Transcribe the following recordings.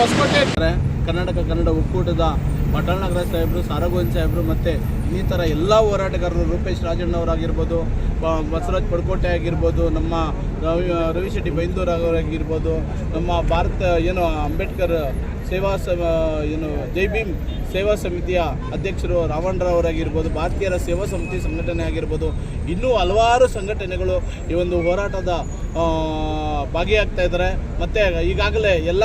ಹೊಸಕೋಟೆ. ಕರ್ನಾಟಕ ಕನ್ನಡ ಒಕ್ಕೂಟದ ಪಟ್ಟಣ ನಗರ ಸಾಹೇಬರು, ಸಾರಗೋವಿಂದ್ ಸಾಹೇಬರು ಮತ್ತು ಇನ್ನಿತರ ಎಲ್ಲ ಹೋರಾಟಗಾರರು ರೂಪೇಶ್ ರಾಜಣ್ಣವರಾಗಿರ್ಬೋದು ಬಸವರಾಜ್ ಪಡ್ಕೋಟೆ ಆಗಿರ್ಬೋದು, ನಮ್ಮ ರವಿ ರವಿಶೆಟ್ಟಿ ಬೈಂದೂರ್ ಅವರಾಗಿರ್ಬೋದು ನಮ್ಮ ಭಾರತ ಏನು ಅಂಬೇಡ್ಕರ್ ಸೇವಾ ಸ ಏನು ಜೈ ಭೀಮ್ ಸೇವಾ ಸಮಿತಿಯ ಅಧ್ಯಕ್ಷರು ರಾವಣರಾವರಾಗಿರ್ಬೋದು, ಭಾರತೀಯರ ಸೇವಾ ಸಮಿತಿ ಸಂಘಟನೆ ಆಗಿರ್ಬೋದು, ಇನ್ನೂ ಹಲವಾರು ಸಂಘಟನೆಗಳು ಈ ಒಂದು ಹೋರಾಟದ ಭಾಗಿಯಾಗ್ತಾ ಇದ್ದಾರೆ ಮತ್ತು ಈಗಾಗಲೇ ಎಲ್ಲ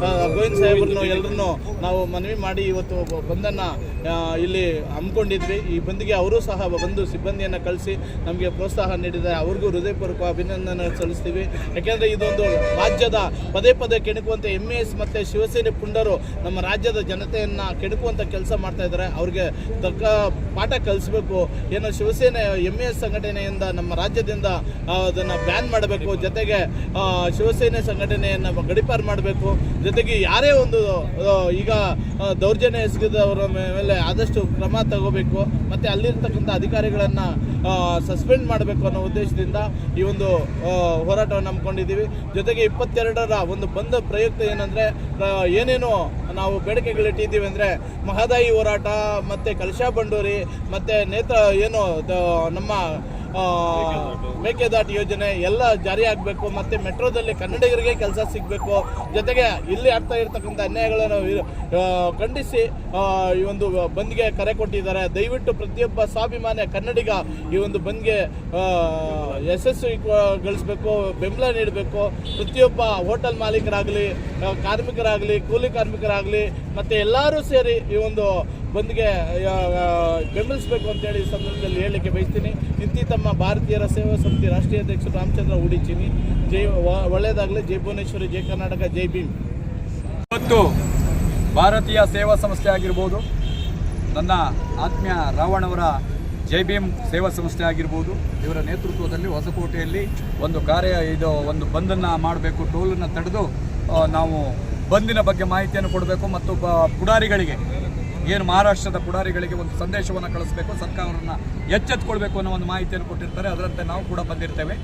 ಗೋವಿಂದ್ ಸಾಹೇಬ್ರನ್ನು ಎಲ್ಲರನ್ನು ನಾವು ಮನವಿ ಮಾಡಿ ಇವತ್ತು ಬಂದನ್ನು ಇಲ್ಲಿ ಹಮ್ಮಿಕೊಂಡಿದ್ವಿ. ಈ ಬಂದಿಗೆ ಅವರು ಸಹ ಬಂದು ಸಿಬ್ಬಂದಿಯನ್ನು ಕಳಿಸಿ ನಮಗೆ ಪ್ರೋತ್ಸಾಹ ನೀಡಿದ್ದಾರೆ. ಅವ್ರಿಗೂ ಹೃದಯಪೂರ್ವಕ ಅಭಿನಂದನೆ ಸಲ್ಲಿಸ್ತೀವಿ. ಯಾಕೆಂದರೆ ಇದೊಂದು ರಾಜ್ಯದ ಪದೇ ಪದೇ ಕೆಣಕುವಂಥ ಎಂ ಎಸ್ ಮತ್ತು ಶಿವಸೇನೆ ಪುಂಡರು ನಮ್ಮ ರಾಜ್ಯದ ಜನತೆಯನ್ನು ಕೆಣಕುವಂಥ ಕೆಲಸ ಮಾಡ್ತಾ ಇದ್ದಾರೆ. ಅವ್ರಿಗೆ ತಕ್ಕ ಪಾಠ ಕಲಿಸ್ಬೇಕು. ಏನೋ ಶಿವಸೇನೆ ಎಂ ಎಸ್ ಸಂಘಟನೆಯಿಂದ ನಮ್ಮ ರಾಜ್ಯದಿಂದ ಅದನ್ನು ಬ್ಯಾನ್ ಮಾಡಬೇಕು. ಜೊತೆಗೆ ಶಿವಸೇನೆ ಸಂಘಟನೆಯನ್ನು ಗಡಿಪಾರು ಮಾಡಬೇಕು. ಜೊತೆಗೆ ಯಾರೇ ಒಂದು ಈಗ ದೌರ್ಜನ್ಯ ಎಸಗಿದವರ ಮೇಲೆ ಆದಷ್ಟು ಕ್ರಮ ತಗೋಬೇಕು, ಮತ್ತು ಅಲ್ಲಿರ್ತಕ್ಕಂಥ ಅಧಿಕಾರಿಗಳನ್ನು ಸಸ್ಪೆಂಡ್ ಮಾಡಬೇಕು ಅನ್ನೋ ಉದ್ದೇಶದಿಂದ ಈ ಒಂದು ಹೋರಾಟವನ್ನು ಹಮ್ಮಿಕೊಂಡಿದ್ದೀವಿ. ಜೊತೆಗೆ ಇಪ್ಪತ್ತೆರಡರ ಒಂದು ಬಂದ ಪ್ರಯುಕ್ತ ಏನಂದರೆ ಏನೇನು ನಾವು ಬೇಡಿಕೆಗಳಿಟ್ಟಿದ್ದೀವಿ ಅಂದರೆ, ಮಹದಾಯಿ ಹೋರಾಟ, ಮತ್ತು ಕಲಶಾ ಬಂಡೂರಿ, ಮತ್ತು ನೇತ್ರ, ಏನು ನಮ್ಮ ಮೇಕೆದಾಟು ಯೋಜನೆ ಎಲ್ಲ ಜಾರಿ ಆಗಬೇಕು, ಮತ್ತು ಮೆಟ್ರೋದಲ್ಲಿ ಕನ್ನಡಿಗರಿಗೆ ಕೆಲಸ ಸಿಗಬೇಕು. ಜೊತೆಗೆ ಇಲ್ಲಿ ಆಗ್ತಾ ಇರತಕ್ಕಂಥ ಅನ್ಯಾಯಗಳನ್ನು ಖಂಡಿಸಿ ಈ ಒಂದು ಬಂದ್ಗೆ ಕರೆ ಕೊಟ್ಟಿದ್ದಾರೆ. ದಯವಿಟ್ಟು ಪ್ರತಿಯೊಬ್ಬ ಸ್ವಾಭಿಮಾನಿ ಕನ್ನಡಿಗ ಈ ಒಂದು ಬಂದ್ಗೆ ಯಶಸ್ವಿ ಯಶಸ್ವಿಗೊಳಿಸಬೇಕು ಬೆಂಬಲ ನೀಡಬೇಕು. ಪ್ರತಿಯೊಬ್ಬ ಹೋಟೆಲ್ ಮಾಲೀಕರಾಗಲಿ ಕಾರ್ಮಿಕರಾಗಲಿ, ಕೂಲಿ ಕಾರ್ಮಿಕರಾಗಲಿ, ಮತ್ತು ಎಲ್ಲರೂ ಸೇರಿ ಈ ಒಂದು ಬಂದ್ಗೆ ಬೆಂಬಲಿಸಬೇಕು ಅಂತೇಳಿ ಈ ಸಂದರ್ಭದಲ್ಲಿ ಹೇಳಲಿಕ್ಕೆ ಬಯಸ್ತೀನಿ. ಇಂತಿ ತಮ್ಮ ಭಾರತೀಯರ ಸೇವಾ ಸಮಿತಿ ರಾಷ್ಟ್ರೀಯ ಅಧ್ಯಕ್ಷ ರಾಮಚಂದ್ರ ಉಡಿಚಿನಿ. ಜೈ ಒಳ್ಳೆಯದಾಗಲಿ ಜೈ ಭುವನೇಶ್ವರಿ, ಜೈ ಕರ್ನಾಟಕ, ಜೈ ಭೀಮ್. ಇವತ್ತು ಭಾರತೀಯ ಸೇವಾ ಸಂಸ್ಥೆ ಆಗಿರ್ಬೋದು, ನನ್ನ ಆತ್ಮೀಯ ರಾವಣವರ ಜೈ ಭೀಮ್ ಸೇವಾ ಸಂಸ್ಥೆ ಆಗಿರ್ಬೋದು, ಇವರ ನೇತೃತ್ವದಲ್ಲಿ ಹೊಸಕೋಟೆಯಲ್ಲಿ ಒಂದು ಕಾರ್ಯ, ಇದು ಒಂದು ಬಂದನ್ನು ಮಾಡಬೇಕು, ಟೋಲನ್ನು ತಡೆದು ನಾವು ಬಂದಿನ ಬಗ್ಗೆ ಮಾಹಿತಿಯನ್ನು ಕೊಡಬೇಕು ಮತ್ತು ಪುಡಾರಿಗಳಿಗೆ ಏನು ಮಹಾರಾಷ್ಟ್ರದ ಪುಡಾರಿಗಳಿಗೆ ಒಂದು ಸಂದೇಶವನ್ನು ಕಳಿಸಬೇಕು, ಸರ್ಕಾರವನ್ನು ಎಚ್ಚೆತ್ತುಕೊಳ್ಬೇಕು ಅನ್ನೋ ಒಂದು ಮಾಹಿತಿಯನ್ನು ಕೊಟ್ಟಿರ್ತಾರೆ. ಅದರಂತೆ ನಾವು ಕೂಡ ಬಂದಿರ್ತೇವೆ.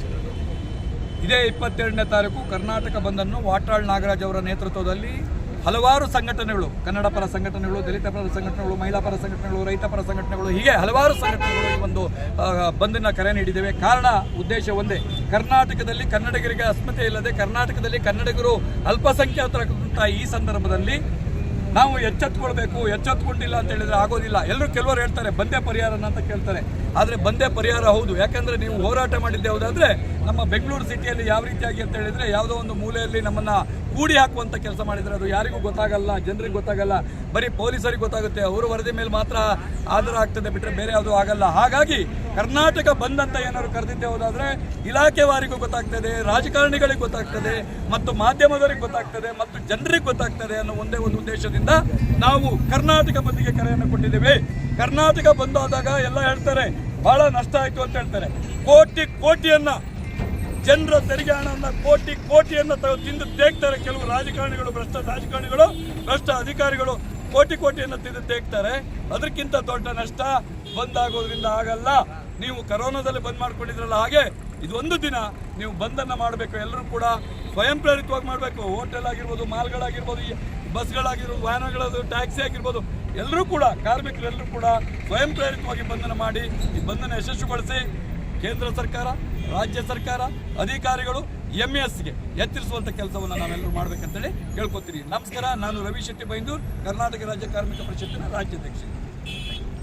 ಇದೇ ಇಪ್ಪತ್ತೆರಡನೇ ತಾರೀಕು ಕರ್ನಾಟಕ ಬಂದನ್ನು ವಾಟಾಳ್ ನಾಗರಾಜ್ ಅವರ ನೇತೃತ್ವದಲ್ಲಿ ಹಲವಾರು ಸಂಘಟನೆಗಳು, ಕನ್ನಡ ಪರ ಸಂಘಟನೆಗಳು, ದಲಿತ ಪರ ಸಂಘಟನೆಗಳು, ಮಹಿಳಾ ಪರ ಸಂಘಟನೆಗಳು, ರೈತ ಪರ ಸಂಘಟನೆಗಳು, ಹೀಗೆ ಹಲವಾರು ಸಂಘಟನೆಗಳು ಒಂದು ಬಂದನ್ನ ಕರೆ ನೀಡಿದ್ದೇವೆ. ಕಾರಣ, ಉದ್ದೇಶ ಒಂದೇ. ಕರ್ನಾಟಕದಲ್ಲಿ ಕನ್ನಡಿಗರಿಗೆ ಅಸ್ಮಿತೆ ಇಲ್ಲದೆ ಕರ್ನಾಟಕದಲ್ಲಿ ಕನ್ನಡಿಗರು ಅಲ್ಪಸಂಖ್ಯಾತರಾದಂಥ ಈ ಸಂದರ್ಭದಲ್ಲಿ ನಾವು ಎಚ್ಚೆತ್ಕೊಳ್ಬೇಕು, ಎಚ್ಚೆತ್ಕೊಂಡಿಲ್ಲ ಅಂತ ಹೇಳಿದ್ರೆ ಆಗೋದಿಲ್ಲ. ಎಲ್ಲರೂ ಕೆಲವರು ಹೇಳ್ತಾರೆ, ಬಂದೇ ಪರಿಹಾರನ ಅಂತ ಕೇಳ್ತಾರೆ. ಆದರೆ ಬಂದೇ ಪರಿಹಾರ ಹೌದು. ಯಾಕಂದರೆ ನೀವು ಹೋರಾಟ ಮಾಡಿದ್ದೆ ಹೌದಾದರೆ ನಮ್ಮ ಬೆಂಗಳೂರು ಸಿಟಿಯಲ್ಲಿ ಯಾವ ರೀತಿಯಾಗಿ ಅಂತ ಹೇಳಿದರೆ ಯಾವುದೋ ಒಂದು ಮೂಲೆಯಲ್ಲಿ ನಮ್ಮನ್ನ ಕೂಡಿ ಹಾಕುವಂಥ ಕೆಲಸ ಮಾಡಿದರೆ ಅದು ಯಾರಿಗೂ ಗೊತ್ತಾಗಲ್ಲ, ಜನರಿಗೆ ಗೊತ್ತಾಗಲ್ಲ, ಬರೀ ಪೊಲೀಸರಿಗೆ ಗೊತ್ತಾಗುತ್ತೆ. ಅವರು ವರದಿ ಮೇಲೆ ಮಾತ್ರ ಆಧಾರ ಆಗ್ತದೆ ಬಿಟ್ಟರೆ ಬೇರೆ ಯಾವುದೂ ಆಗಲ್ಲ. ಹಾಗಾಗಿ ಕರ್ನಾಟಕ ಬಂದಂತ ಏನಾದ್ರು ಕರೆದಿದ್ದೆ ಹೋದಾದರೆ ಇಲಾಖೆವಾರಿಗೂ ಗೊತ್ತಾಗ್ತದೆ, ರಾಜಕಾರಣಿಗಳಿಗೆ ಗೊತ್ತಾಗ್ತದೆ, ಮತ್ತು ಮಾಧ್ಯಮದವರಿಗೆ ಗೊತ್ತಾಗ್ತದೆ, ಮತ್ತು ಜನರಿಗೆ ಗೊತ್ತಾಗ್ತದೆ ಅನ್ನೋ ಒಂದೇ ಒಂದು ಉದ್ದೇಶದಿಂದ ನಾವು ಕರ್ನಾಟಕ ಬಂದಿಗೆ ಕರೆಯನ್ನು ಕೊಟ್ಟಿದ್ದೇವೆ. ಕರ್ನಾಟಕ ಬಂದಾದಾಗ ಎಲ್ಲ ಹೇಳ್ತಾರೆ, ಬಹಳ ನಷ್ಟ ಆಯಿತು ಅಂತ ಹೇಳ್ತಾರೆ. ಕೋಟಿ ಕೋಟಿಯನ್ನ ಜನರ ತೆರಿಗೆ ಹಣವನ್ನು ಕೋಟಿ ಕೋಟಿಯನ್ನು ತಿಂದು ತೇಗ್ತಾರೆ. ಕೆಲವು ರಾಜಕಾರಣಿಗಳು, ಭ್ರಷ್ಟ ರಾಜಕಾರಣಿಗಳು, ಭ್ರಷ್ಟ ಅಧಿಕಾರಿಗಳು ಕೋಟಿ ಕೋಟಿಯನ್ನು ತಿಂದು ತೇಗ್ತಾರೆ. ಅದಕ್ಕಿಂತ ದೊಡ್ಡ ನಷ್ಟ ಬಂದಾಗೋದ್ರಿಂದ ಆಗಲ್ಲ. ನೀವು ಕರೋನಾದಲ್ಲಿ ಬಂದ್ ಮಾಡ್ಕೊಂಡಿದ್ರಲ್ಲ ಹಾಗೆ, ಇದೊಂದು ದಿನ ನೀವು ಬಂದನ್ನ ಮಾಡಬೇಕು. ಎಲ್ಲರೂ ಕೂಡ ಸ್ವಯಂ ಪ್ರೇರಿತವಾಗಿ ಮಾಡಬೇಕು. ಹೋಟೆಲ್ ಆಗಿರ್ಬೋದು, ಮಾಲ್ಗಳಾಗಿರ್ಬೋದು ಬಸ್ಗಳಾಗಿರ್ಬೋದು ವಾಹನಗಳದು ಟ್ಯಾಕ್ಸಿ ಆಗಿರ್ಬೋದು, ಎಲ್ಲರೂ ಕೂಡ, ಕಾರ್ಮಿಕರೆಲ್ಲರೂ ಕೂಡ ಸ್ವಯಂ ಪ್ರೇರಿತವಾಗಿ ಬಂಧನ ಮಾಡಿ, ಈ ಬಂಧನ ಯಶಸ್ವಿಗೊಳಿಸಿ ಕೇಂದ್ರ ಸರ್ಕಾರ, ರಾಜ್ಯ ಸರ್ಕಾರ, ಅಧಿಕಾರಿಗಳು ಎಂ ಎಸ್ಗೆ ಎತ್ತರಿಸುವಂಥ ಕೆಲಸವನ್ನು ನಾವೆಲ್ಲರೂ ಮಾಡಬೇಕಂತೇಳಿ ಕೇಳ್ಕೊತೀನಿ ನಮಸ್ಕಾರ, ನಾನು ರವಿ ಶೆಟ್ಟಿ ಬೈಂದೂರ್, ಕರ್ನಾಟಕ ರಾಜ್ಯ ಕಾರ್ಮಿಕ ಪರಿಷತ್ತಿನ ರಾಜ್ಯಾಧ್ಯಕ್ಷ.